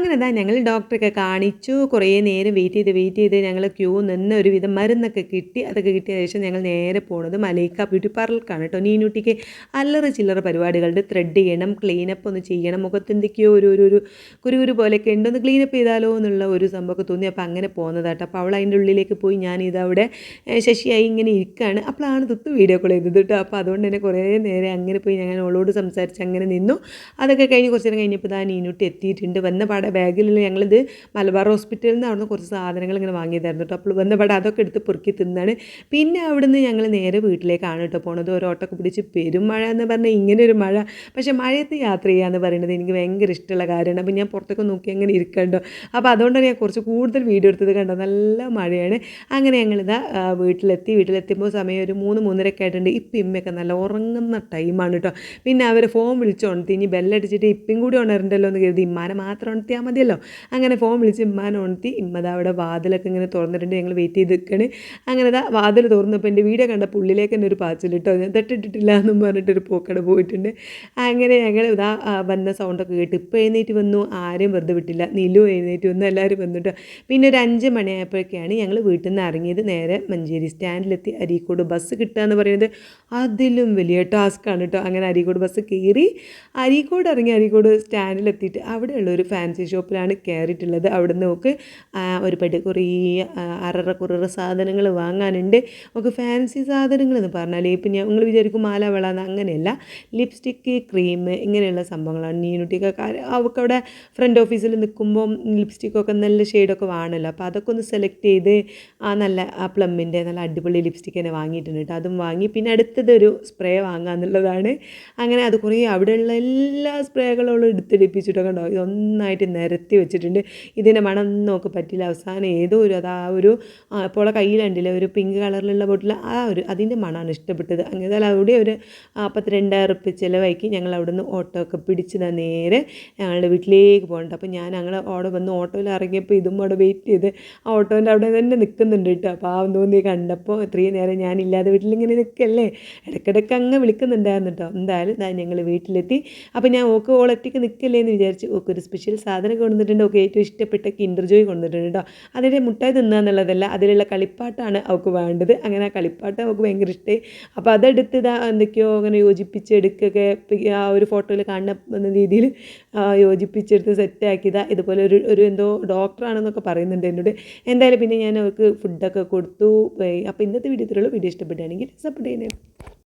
അങ്ങനെ ഇതാ ഞങ്ങൾ ഡോക്ടറൊക്കെ കാണിച്ചു. കുറേ നേരം വെയിറ്റ് ചെയ്ത് വെയിറ്റ് ചെയ്ത് ഞങ്ങൾ ക്യൂ നിന്ന് ഒരുവിധം മരുന്നൊക്കെ കിട്ടി. അതൊക്കെ കിട്ടിയ ശേഷം ഞങ്ങൾ നേരെ പോണത് മലൈക്ക ബ്യൂട്ടി പാർലർക്കാണ് കേട്ടോ. നീനുട്ടിക്ക് അല്ലറ ചില്ലറ പരിപാടികളുടെ ത്രെഡ് ചെയ്യണം ക്ലീനപ്പ് ഒന്ന് ചെയ്യണം. മുഖത്ത് എന്തൊക്കെയോ ഒരു ഒരു ഒരു കുരുകുരു പോലെയൊക്കെ ഉണ്ടോ. ഒന്ന് ക്ലീനപ്പ് ചെയ്താലോ എന്നുള്ള ഒരു സംഭവമൊക്കെ തോന്നി. അപ്പോൾ അങ്ങനെ പോകുന്നതാട്ടോ അപ്പോൾ അവൾ അതിന്റെ ഉള്ളിലേക്ക് പോയി ഞാൻ ഇതവിടെ ശശിയായി ഇങ്ങനെ ഇരിക്കുകയാണ് അപ്പോഴാണ് തുത്ത് വീഡിയോ കോൾ ചെയ്തത് കേട്ടോ. അപ്പോൾ അതുകൊണ്ട് തന്നെ കുറേ നേരം അങ്ങനെ പോയി ഞങ്ങൾ അവളോട് സംസാരിച്ച് അങ്ങനെ നിന്നു. അതൊക്കെ കഴിഞ്ഞ് കുറച്ച് നേരം കഴിഞ്ഞപ്പോൾ ഇതാ നീനുട്ടി എത്തിയിട്ടുണ്ട്. വന്ന പാടെ ബാഗിലുള്ള ഞങ്ങളിത് മലബാർ ഹോസ്പിറ്റലിൽ നിന്ന് അവിടുന്ന് കുറച്ച് സാധനങ്ങൾ ഇങ്ങനെ വാങ്ങിയതായിരുന്നു കേട്ടോ. അപ്പോൾ വന്നപ്പോൾ അതൊക്കെ എടുത്ത് പൊറുക്കി തിന്നാണ്. പിന്നെ അവിടുന്ന് ഞങ്ങൾ നേരെ വീട്ടിലേക്കാണ് കേട്ടോ പോണത്. ഒരു ഓട്ടൊക്കെ പിടിച്ച് പെരുമഴ എന്ന് പറഞ്ഞാൽ ഇങ്ങനെ ഒരു മഴ. പക്ഷേ മഴയത്ത് യാത്ര എന്ന് പറയുന്നത് എനിക്ക് ഭയങ്കര ഇഷ്ടമുള്ള കാര്യമാണ്. അപ്പോൾ ഞാൻ പുറത്തൊക്കെ നോക്കി അങ്ങനെ ഇരിക്കണ്ടോ? അപ്പോൾ അതുകൊണ്ടാണ് ഞാൻ കുറച്ച് കൂടുതൽ വീഡിയോ എടുത്തത് കണ്ടോ നല്ല മഴയാണ്. അങ്ങനെ ഞങ്ങളിതാ വീട്ടിലെത്തി. വീട്ടിലെത്തുമ്പോൾ സമയം ഒരു മൂന്ന് മൂന്നരയൊക്കെ ആയിട്ടുണ്ട്. ഇപ്പം ഇമ്മയൊക്കെ നല്ല ഉറങ്ങുന്ന ടൈമാണ് കേട്ടോ. പിന്നെ അവർ ഫോൺ വിളിച്ചോണത്തി ഇനി ബെല്ലടിച്ചിട്ട് ഇപ്പം കൂടി ഉണരണ്ടല്ലോ എന്ന് കരുതി. ഇമ്മാനെ മാത്രം ഉണർത്തിയാൽ മതിയല്ലോ. അങ്ങനെ ഫോൺ വിളിച്ച് ഇമ്മാനെ ഉണർത്തി ഇമ്മത അവിടെ വാതിലൊക്കെ ഇങ്ങനെ തുറന്നിട്ടുണ്ട് ഞങ്ങൾ വെയിറ്റ് ചെയ്ത് നിൽക്കണ് അങ്ങനെ ഇതാ വാതിൽ തുറന്നപ്പോൾ എന്റെ വീഡിയോ കണ്ട ഉള്ളിലേക്ക് തന്നെ ഒരു പാച്ചിൽ കേട്ടോ ഞാൻ തട്ടിട്ടിട്ടില്ല എന്നും പറഞ്ഞിട്ടൊരു പോക്കട പോയിട്ടുണ്ട്. അങ്ങനെ ഞങ്ങൾ ഇതാ വന്ന സൗണ്ടൊക്കെ കേട്ട് ഇപ്പോൾ എഴുന്നേറ്റ് വന്നു. ആരും വെറുതെ വിട്ടില്ല. നിലു എഴുന്നേറ്റ് വന്നു. എല്ലാവരും വന്നിട്ട് പിന്നെ ഒരു അഞ്ച് മണിയായപ്പോഴൊക്കെയാണ് ഞങ്ങൾ വീട്ടിൽ നിന്ന് ഇറങ്ങിയത്. നേരെ മഞ്ചേരി സ്റ്റാൻഡിലെത്തി. അരീക്കോട് ബസ് കിട്ടുക എന്ന് പറയുന്നത് അതിലും വലിയ ടാസ്ക്കാണ് കേട്ടോ അങ്ങനെ അരീക്കോട് ബസ് കയറി അരീക്കോട് ഇറങ്ങി അരീക്കോട് സ്റ്റാൻഡിലെത്തിയിട്ട് അവിടെയുള്ള ഒരു ഫാൻസി ഷോപ്പിലാണ് കയറിയിട്ടുള്ളത്. അവിടെ നിന്ന് നമുക്ക് ഒരുപാട് ഒരു പടി കുറേ അററ കുററ സാധനങ്ങൾ വാങ്ങാനുണ്ട്. നമുക്ക് ഫാൻസി സാധനങ്ങൾ എന്ന് പറഞ്ഞാൽ ഇപ്പം ഞാൻ നിങ്ങൾ വിചാരിക്കും മാല വളന്ന് അങ്ങനെയല്ല. ലിപ്സ്റ്റിക്ക് ക്രീം ഇങ്ങനെയുള്ള സംഭവങ്ങളാണ്. നീനുട്ടിയൊക്കെ കാര്യം അവൾക്ക് അവിടെ ഫ്രണ്ട് ഓഫീസിൽ നിൽക്കുമ്പം ലിപ്സ്റ്റിക്കൊക്കെ നല്ല ഷെയ്ഡൊക്കെ വേണമല്ലോ. അപ്പോൾ അതൊക്കെ ഒന്ന് സെലക്ട് ചെയ്ത് ആ നല്ല ആ പ്ലമ്മിന്റെ നല്ല അടിപൊളി ലിപ്സ്റ്റിക്ക് തന്നെ വാങ്ങിയിട്ടുണ്ട് കേട്ടോ. അതും വാങ്ങി. പിന്നെ അടുത്തതൊരു സ്പ്രേ വാങ്ങാന്നുള്ളതാണ് അങ്ങനെ അത് കുറേ അവിടെയുള്ള എല്ലാ സ്പ്രേകളും എടുത്തിടിപ്പിച്ചിട്ടൊക്കെ ഇത് ഇതൊന്നായിട്ട് നിരത്തി വെച്ചിട്ടുണ്ട്. ഇതിനെ മണം നോക്ക് പറ്റില്ല. അവസാനം ഏതോ ഒരു അത് ഒരു അപ്പോൾ കയ്യിലുണ്ടല്ലേ ഒരു പിങ്ക് കളറിലുള്ള ബോട്ടിൽ ആ ഒരു അതിന്റെ മണമാണ് ഇഷ്ടപ്പെട്ടത്. അങ്ങനെ അവിടെ ഒരു നാൽപ്പത്തിരണ്ടായിരം റുപ്യ ചിലവാക്കി ഞങ്ങൾ അവിടുന്ന് ഓട്ടോ ഒക്കെ പിടിച്ച് നേരെ ഞങ്ങളുടെ വീട്ടിലേക്ക് പോകണ്ട അപ്പോൾ ഞാൻ ഞങ്ങൾ അവിടെ വന്ന് ഓട്ടോയിൽ ഇറങ്ങിയപ്പോൾ ഇതും അവിടെ വെയിറ്റ് ചെയ്ത് ആ ഓട്ടോന്റെ അവിടെ തന്നെ നിൽക്കുന്നുണ്ട് കേട്ടോ. പാവം തോന്നി കണ്ടപ്പോൾ ഇത്രയും നേരം ഞാനില്ലാതെ വീട്ടിലിങ്ങനെ നിൽക്കല്ലേ? ഇടയ്ക്കിടയ്ക്ക് അങ്ങ് വിളിക്കുന്നുണ്ടായിരുന്നു കേട്ടോ. എന്തായാലും ഞങ്ങൾ വീട്ടിലെത്തി. അപ്പോൾ ഞാൻ ഓക്ക് ഓളൊറ്റയ്ക്ക് നിൽക്കല്ലേ എന്ന് വിചാരിച്ച് ഓക്കൊരു സ്പെഷ്യൽ സാധനം കൊണ്ടുവന്നിട്ടുണ്ട്. ഒക്കെ ഏറ്റവും ഇഷ്ടപ്പെട്ട കിൻഡർ ജോയ് കൊണ്ടുവന്നിട്ടുണ്ട് കേട്ടോ അതിന്റെ മുട്ടായി തിന്നുക എന്നുള്ളതല്ല അതിലുള്ള കളിപ്പാട്ടാണ് അവൾക്ക് വേണ്ടത്. അങ്ങനെ ആ കളിപ്പാട്ട് അവൾക്ക് ഭയങ്കര ഇഷ്ടമായി അപ്പോൾ അതെടുത്ത് ഇതാ എന്തൊക്കെയോ അങ്ങനെ യോജിപ്പിച്ച് എടുക്കുകയൊക്കെ പി- ആ ഒരു ഫോട്ടോയിൽ കാണുന്ന രീതിയിൽ യോജിപ്പിച്ചെടുത്ത് സെറ്റാക്കിയതാ ഇതുപോലെ ഒരു ഒരു എന്തോ ഡോക്ടറാണെന്നൊക്കെ പറയുന്നുണ്ട് എന്നോട്. എന്തായാലും പിന്നെ ഞാൻ അവർക്ക് ഫുഡൊക്കെ കൊടുത്തു. അപ്പോൾ ഇന്നത്തെ വീഡിയോ വീഡിയോ ഇഷ്ടപ്പെടുകയാണെങ്കിൽ സപ്പോർട്ട് ചെയ്യണേ